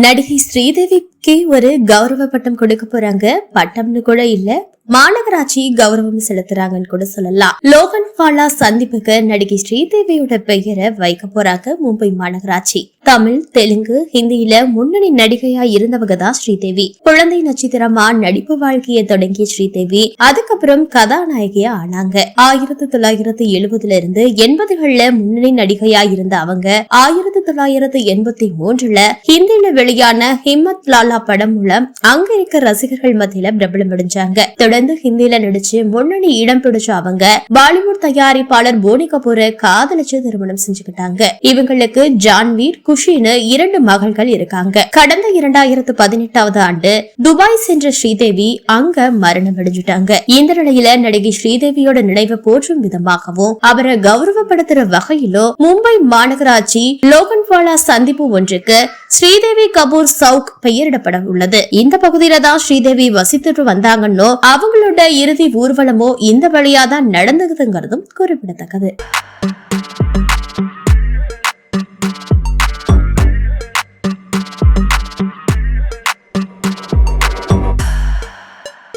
நடிகை ஸ்ரீதேவிக்கு ஒரு கௌரவ பட்டம் கொடுக்க போறாங்க. பட்டம்னு கூட இல்ல. மாநகராட்சி கௌரவம் செலுத்துறாங்கன்னு கூட சொல்லலாம். லோகன் பாலா சந்திப்புக்கு நடிகை ஸ்ரீதேவியோட பெயரை வைக்க போறாங்க மும்பை மாநகராட்சி. தமிழ் தெலுங்கு ஹிந்தியில முன்னணி நடிகையா இருந்தவங்க தான் ஸ்ரீதேவி. குழந்தை நட்சத்திரமா நடிப்பு வாழ்க்கையை தொடங்கிய ஸ்ரீதேவி அதுக்கப்புறம் கதாநாயகியா ஆனாங்க. ஆயிரத்தி தொள்ளாயிரத்தி எழுபதுல இருந்து எண்பதுகள்ல முன்னணி நடிகையா இருந்த அவங்க ஆயிரத்தி தொள்ளாயிரத்தி எண்பத்தி மூன்றுல ஹிந்தியில வெளியான ஹிம்மத் லாலா படம் மூலம் அங்க இருக்க ரசிகர்கள் மத்தியில பிரபலம் அடைஞ்சாங்க தொடர்ந்து ஹிந்தியில நடிச்சு முன்னணி இடம் பிடிச்ச அவங்க பாலிவுட் தயாரிப்பாளர் போனி கபூரை காதலிச்சு திருமணம் செஞ்சுக்கிட்டாங்க. இவங்களுக்கு ஜான்வீர் குஷின்னு இரண்டு மகள்கள் இருக்காங்க. கடந்த இரண்டாயிரத்து பதினெட்டாவது ஆண்டு துபாய் சென்ற ஸ்ரீதேவி அங்க மரணம் அடைஞ்சிட்டாங்க. இந்த நிலையில நடிகை ஸ்ரீதேவியோட நினைவை போற்றும் விதமாகவும் அவரை கௌரவப்படுத்துற வகையிலோ மும்பை மாநகராட்சி லோகன்வாலா சந்திப்பு ஒன்றுக்கு ஸ்ரீதேவி கபூர் சவுக் பெயரிடப்பட உள்ளது. இந்த பகுதியில தான் ஸ்ரீதேவி வசித்துட்டு வந்தாங்கன்னோ அவங்களோட இறுதி ஊர்வலமோ இந்த வழியாதான் நடந்ததுங்கிறதும் குறிப்பிடத்தக்கது.